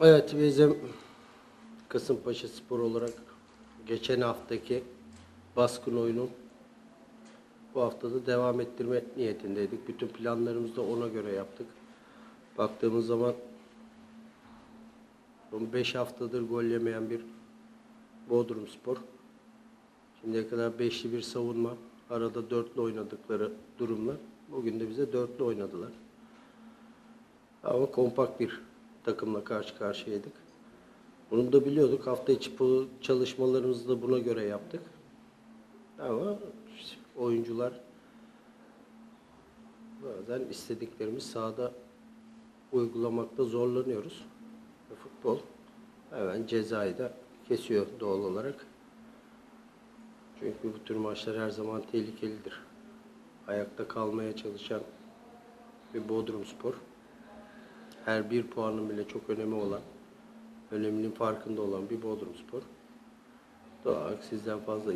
Evet bizim Kasımpaşa Spor olarak geçen haftaki baskın oyunu bu haftada devam ettirme niyetindeydik. Bütün planlarımızı da ona göre yaptık. Baktığımız zaman 5 haftadır gol yemeyen bir Bodrum Spor. Şimdiye kadar beşli bir savunma, arada dörtlü oynadıkları durumlar. Bugün de bize dörtlü oynadılar. Ama kompakt bir takımla karşı karşıyaydık. Bunu da biliyorduk. Hafta içi çalışmalarımızı da buna göre yaptık. Ama oyuncular bazen istediklerimiz sahada uygulamakta zorlanıyoruz. Futbol hemen cezayı da kesiyor doğal olarak. Çünkü bu tür maçlar her zaman tehlikelidir. Ayakta kalmaya çalışan bir Bodrum Spor. Her bir puanın bile çok önemi olan, öneminin farkında olan bir Bodrum Spor. Doğal sizden fazla